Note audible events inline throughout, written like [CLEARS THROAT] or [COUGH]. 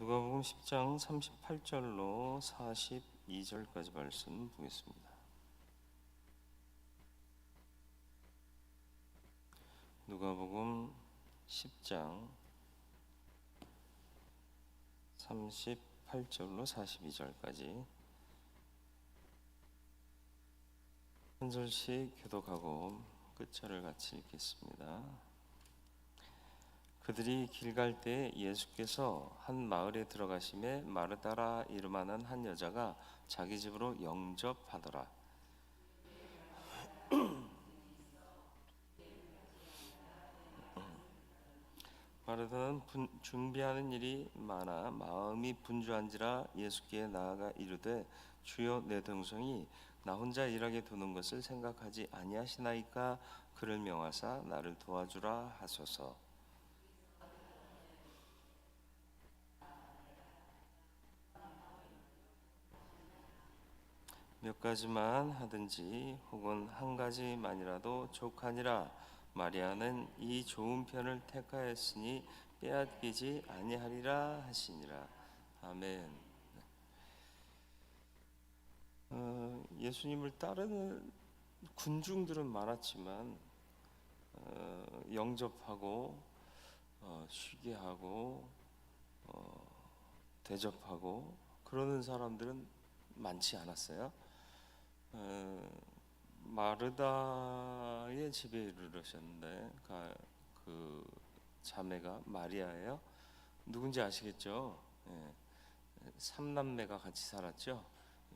누가복음 10장 38절로 42절까지 말씀 보겠습니다. 누가복음 10장 38절로 42절까지 한 절씩 교독하고 끝절을 같이 읽겠습니다. 그들이 길 갈때 예수께서 한 마을에 들어가심에 마르다라 이름하는 한 여자가 자기 집으로 영접하더라. [CLEARS THROAT] 마르다는 분- 준비하는 일이 많아 마음이 분주한지라 예수께 나아가 이르되 주여 내 동생이 나 혼자 일하게 두는 것을 생각하지 아니하시나이까 그를 명하사 나를 도와주라 하소서. 몇 가지만 하든지 혹은 한 가지만이라도 족하니라 마리아는 이 좋은 편을 택하였으니 빼앗기지 아니하리라 하시니라 아멘. 어, 예수님을 따르는 군중들은 많았지만 어, 영접하고 어, 쉬게 하고 어, 대접하고 그러는 사람들은 많지 않았어요. 어, 마르다의 집에 이르르셨는데 가- 그 자매가 마리아예요. 누군지 아시겠죠? 예. 삼남매가 같이 살았죠.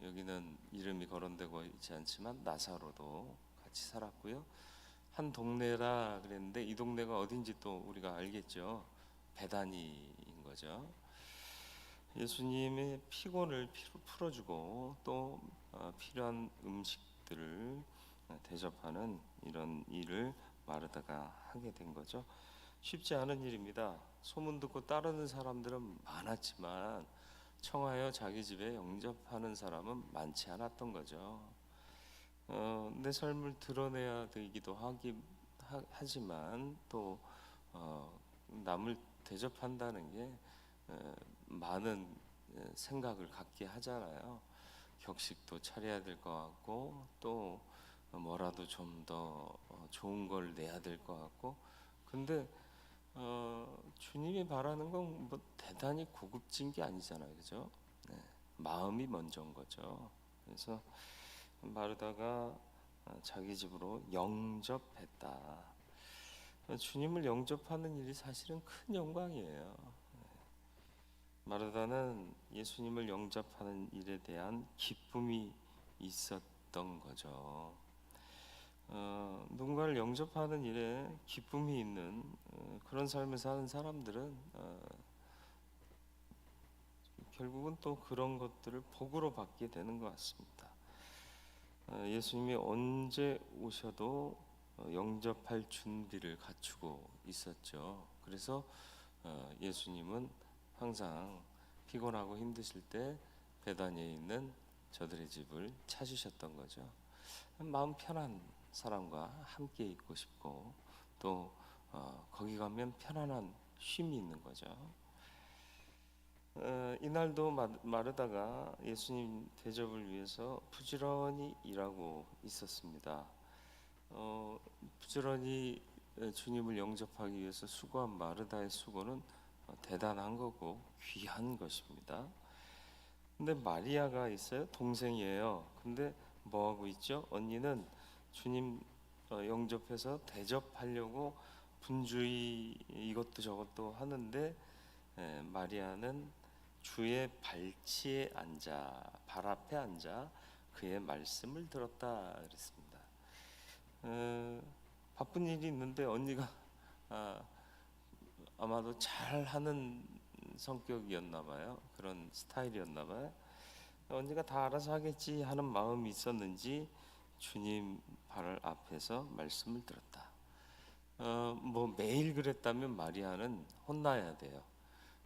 여기는 이름이 거론되고 있지 않지만 나사로도 같이 살았고요. 한 동네라 그랬는데 이 동네가 어딘지 또 우리가 알겠죠. 베다니인 거죠. 예수님의 피곤을 풀어주고 또 어, 필요한 음식들을 어, 대접하는 이런 일을 마르다가 하게 된 거죠. 쉽지 않은 일입니다. 소문 듣고 따르는 사람들은 많았지만 청하여 자기 집에 영접하는 사람은 많지 않았던 거죠. 어, 내 삶을 드러내야 되기도 하기 하, 하지만 또 어, 남을 대접한다는 게 에, 많은 에, 생각을 갖게 하잖아요. 격식도 차려야 될 것 같고 또 뭐라도 좀 더 좋은 걸 내야 될 것 같고 근데 어, 주님이 바라는 건 뭐 대단히 고급진 게 아니잖아요, 그죠? 네, 마음이 먼저인 거죠. 그래서 마르다가 어, 자기 집으로 영접했다. 어, 주님을 영접하는 일이 사실은 큰 영광이에요. 마르다는 예수님을 영접하는 일에 대한 기쁨이 있었던 거죠. 어, 누군가를 영접하는 일에 기쁨이 있는 어, 그런 삶을 사는 사람들은 어, 결국은 또 그런 것들을 복으로 받게 되는 것 같습니다. 어, 예수님이 언제 오셔도 어, 영접할 준비를 갖추고 있었죠. 그래서 어, 예수님은 항상 피곤하고 힘드실 때 베다니에 있는 저들의 집을 찾으셨던 거죠. 마음 편한 사람과 함께 있고 싶고 또 어, 거기 가면 편안한 쉼이 있는 거죠. 어, 이날도 마, 마르다가 예수님 대접을 위해서 부지런히 일하고 있었습니다. 어, 부지런히 주님을 영접하기 위해서 수고한 마르다의 수고는 어, 대단한 거고 귀한 것입니다. 근데 마리아가 있어요. 동생이에요. 근데 뭐 하고 있죠? 언니는 주님 어, 영접해서 대접하려고 분주히 이것도 저것도 하는데 에, 마리아는 주의 발치에 앉아 발 앞에 앉아 그의 말씀을 들었다 그랬습니다. 에, 바쁜 일이 있는데 언니가 아, 아마도 잘하는 성격이었나 봐요. 그런 스타일이었나 봐요. 언니가 다 알아서 하겠지 하는 마음이 있었는지 주님 발 앞에서 말씀을 들었다. 어, 뭐 매일 그랬다면 마리아는 혼나야 돼요.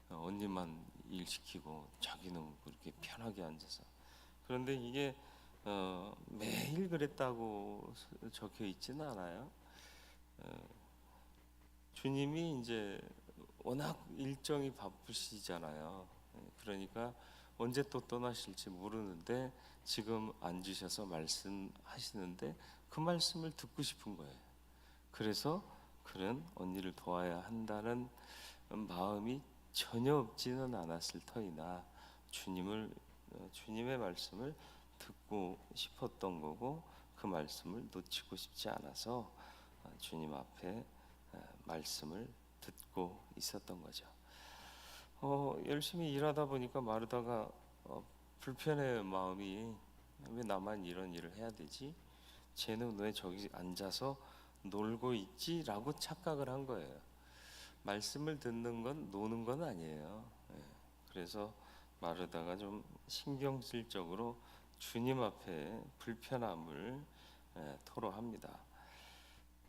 어, 언니만 일 시키고 자기는 그렇게 편하게 앉아서. 그런데 이게 어, 매일 그랬다고 적혀 있지는 않아요. 어, 주님이 이제 워낙 일정이 바쁘시잖아요. 그러니까 언제 또 떠나실지 모르는데 지금 앉으셔서 말씀하시는데 그 말씀을 듣고 싶은 거예요. 그래서 그런 언니를 도와야 한다는 마음이 전혀 없지는 않았을 터이나 주님을 어, 주님의 말씀을 듣고 싶었던 거고 그 말씀을 놓치고 싶지 않아서 어, 주님 앞에 어, 말씀을 듣고 있었던 거죠. 어, 열심히 일하다 보니까 마르다가 어, 불편해 마음이 왜 나만 이런 일을 해야 되지? 쟤는 왜 저기 앉아서 놀고 있지라고 착각을 한 거예요. 말씀을 듣는 건 노는 건 아니에요. 예. 그래서 마르다가 좀 신경질적으로 주님 앞에 불편함을 예, 토로합니다.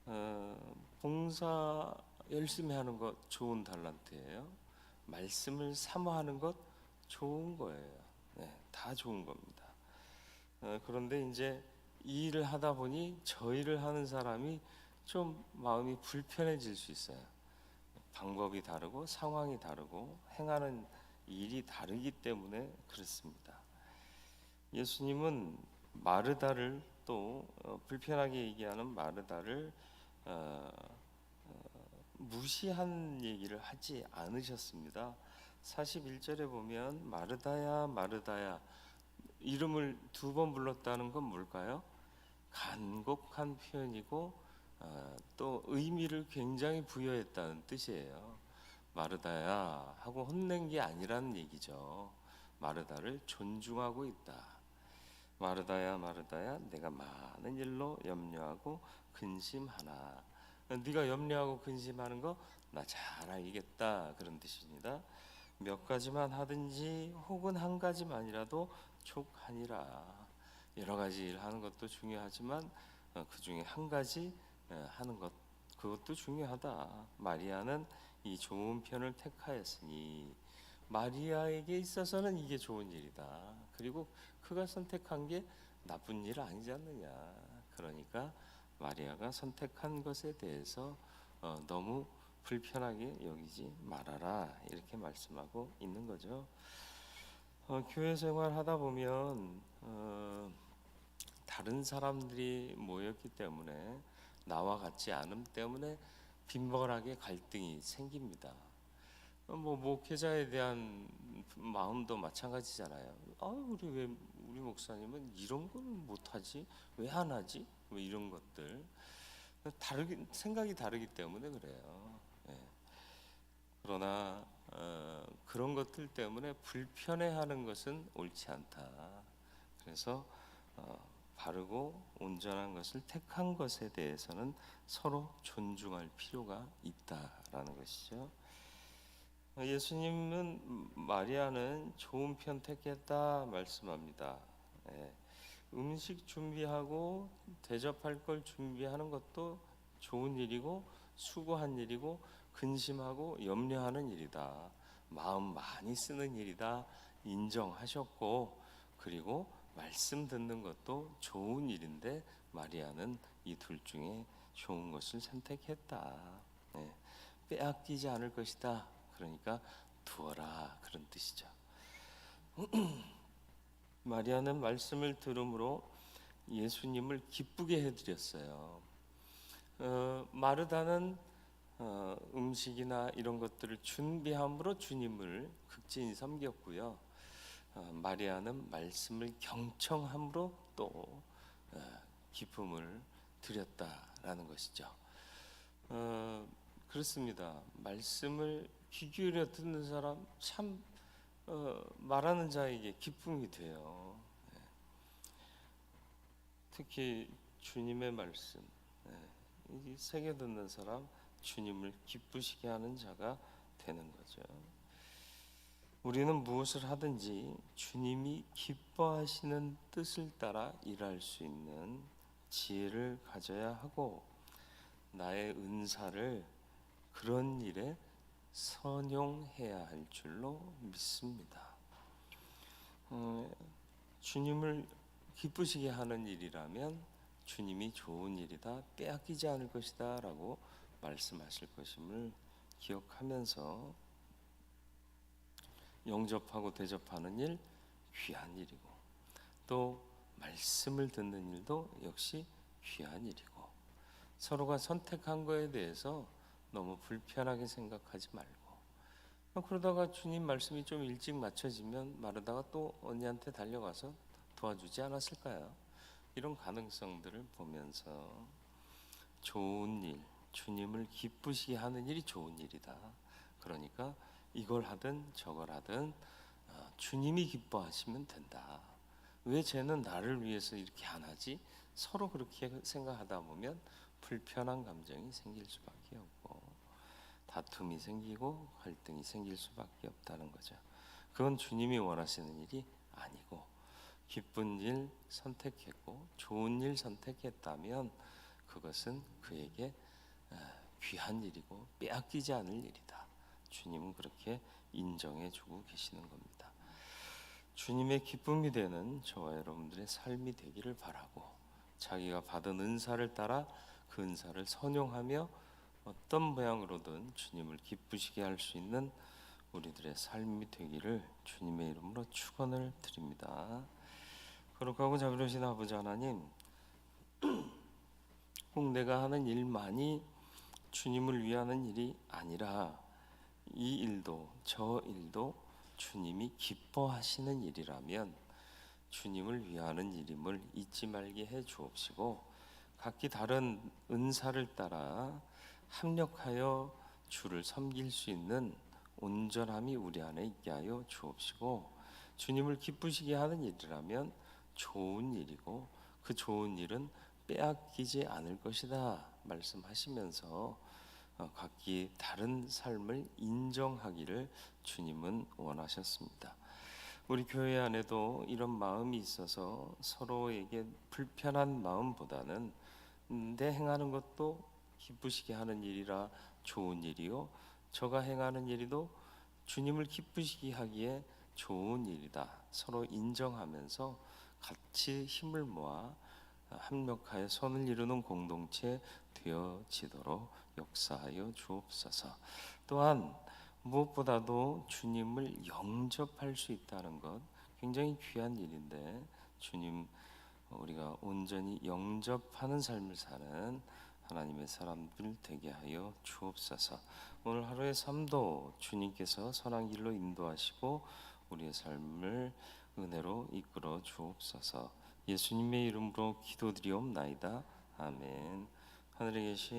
어, 봉사 열심히 하는 것 좋은 달란트예요. 말씀을 사모하는 것 좋은 거예요. 좋은 겁니다. 어, 그런데 이제 이 일을 하다 보니 저 일을 하는 사람이 좀 마음이 불편해질 수 있어요. 방법이 다르고 상황이 다르고 행하는 일이 다르기 때문에 그렇습니다. 예수님은 마르다를 또 어, 불편하게 얘기하는 마르다를 어, 무시한 얘기를 하지 않으셨습니다. 41절에 보면 마르다야 마르다야 이름을 두 번 불렀다는 건 뭘까요? 간곡한 표현이고 어, 또 의미를 굉장히 부여했다는 뜻이에요. 마르다야 하고 혼낸 게 아니라는 얘기죠. 마르다를 존중하고 있다. 마르다야 마르다야 내가 많은 일로 염려하고 근심하나 네가 염려하고 근심하는 거 나 잘 알겠다 그런 뜻입니다. 몇 가지만 하든지 혹은 한 가지만이라도 족하니라. 여러 가지 일 하는 것도 중요하지만 어, 그 중에 한 가지 어, 하는 것 그것도 중요하다. 마리아는 이 좋은 편을 택하였으니 마리아에게 있어서는 이게 좋은 일이다. 그리고 그가 선택한 게 나쁜 일 아니지 않느냐. 그러니까 마리아가 선택한 것에 대해서 어, 너무 불편하게 여기지 말아라 이렇게 말씀하고 있는 거죠. 어, 교회 생활 하다 보면 어, 다른 사람들이 모였기 때문에 나와 같지 않음 때문에 빈번하게 갈등이 생깁니다. 어, 뭐 목회자에 대한 마음도 마찬가지잖아요. 아 우리 왜 우리 목사님은 이런 거는 못하지? 왜 안 하지? 뭐 이런 것들 다르게 생각이 다르기 때문에 그래요. 예. 그러나 어, 그런 것들 때문에 불편해하는 것은 옳지 않다. 그래서 어, 바르고 온전한 것을 택한 것에 대해서는 서로 존중할 필요가 있다라는 것이죠. 어, 예수님은 마리아는 좋은 편 택했다 말씀합니다. 예. 음식 준비하고 대접할 걸 준비하는 것도 좋은 일이고 수고한 일이고 근심하고 염려하는 일이다. 마음 많이 쓰는 일이다. 인정하셨고 그리고 말씀 듣는 것도 좋은 일인데 마리아는 이 둘 중에 좋은 것을 선택했다. 네. 빼앗기지 않을 것이다. 그러니까 두어라 그런 뜻이죠. [CLEARS THROAT] 마리아는 말씀을 들음으로 예수님을 기쁘게 해드렸어요. 어, 마르다는 어, 음식이나 이런 것들을 준비함으로 주님을 극진히 섬겼고요. 어, 마리아는 말씀을 경청함으로 또 어, 기쁨을 드렸다라는 것이죠. 어, 그렇습니다. 말씀을 귀 기울여 듣는 사람 참 어, 말하는 자에게 기쁨이 돼요. 네. 특히 주님의 말씀, 네. 이 새겨 듣는 사람 주님을 기쁘시게 하는 자가 되는 거죠. 우리는 무엇을 하든지 주님이 기뻐하시는 뜻을 따라 일할 수 있는 지혜를 가져야 하고 나의 은사를 그런 일에 선용해야 할 줄로 믿습니다. 어, 주님을 기쁘시게 하는 일이라면 주님이 좋은 일이다 빼앗기지 않을 것이다라고 말씀하실 것임을 기억하면서 영접하고 대접하는 일 귀한 일이고 또 말씀을 듣는 일도 역시 귀한 일이고 서로가 선택한 거에 대해서 너무 불편하게 생각하지 말고 어, 그러다가 주님 말씀이 좀 일찍 맞춰지면 마르다가 또 언니한테 달려가서 도와주지 않았을까요? 이런 가능성들을 보면서 좋은 일, 주님을 기쁘시게 하는 일이 좋은 일이다. 그러니까 이걸 하든 저걸 하든 어, 주님이 기뻐하시면 된다. 왜 쟤는 나를 위해서 이렇게 안 하지? 서로 그렇게 생각하다 보면 불편한 감정이 생길 수밖에 없고 다툼이 생기고 갈등이 생길 수밖에 없다는 거죠. 그건 주님이 원하시는 일이 아니고 기쁜 일 선택했고 좋은 일 선택했다면 그것은 그에게 어, 귀한 일이고 빼앗기지 않을 일이다. 주님은 그렇게 인정해 주고 계시는 겁니다. 주님의 기쁨이 되는 저와 여러분들의 삶이 되기를 바라고 자기가 받은 은사를 따라 그 은사를 선용하며 어떤 모양으로든 주님을 기쁘시게 할 수 있는 우리들의 삶이 되기를 주님의 이름으로 축원을 드립니다. 거룩하고 자비로우신 아버지 하나님, [CLEARS THROAT] 꼭 내가 하는 일만이 주님을 위하는 일이 아니라 이 일도 저 일도 주님이 기뻐하시는 일이라면 주님을 위하는 일임을 잊지 말게 해 주옵시고 각기 다른 은사를 따라 합력하여 주를 섬길 수 있는 온전함이 우리 안에 있게 하여 주옵시고 주님을 기쁘시게 하는 일이라면 좋은 일이고 그 좋은 일은 빼앗기지 않을 것이다 말씀하시면서 어, 각기 다른 삶을 인정하기를 주님은 원하셨습니다. 우리 교회 안에도 이런 마음이 있어서 서로에게 불편한 마음보다는 음, 내 행하는 것도 기쁘시게 하는 일이라 좋은 일이요 저가 행하는 일이도 주님을 기쁘시게 하기에 좋은 일이다 서로 인정하면서 같이 힘을 모아 합력하여 선을 이루는 공동체 되어지도록 역사하여 주옵소서. 또한 무엇보다도 주님을 영접할 수 있다는 것 굉장히 귀한 일인데 주님 우리가 온전히 영접하는 삶을 사는 하나님의 사람들 되게 하여 주옵소서. 오늘 하루의 삶도 주님께서 선한 길로 인도하시고 우리의 삶을 은혜로 이끌어 주옵소서. 예수님의 이름으로 기도드리옵나이다. 아멘. 하늘에 계신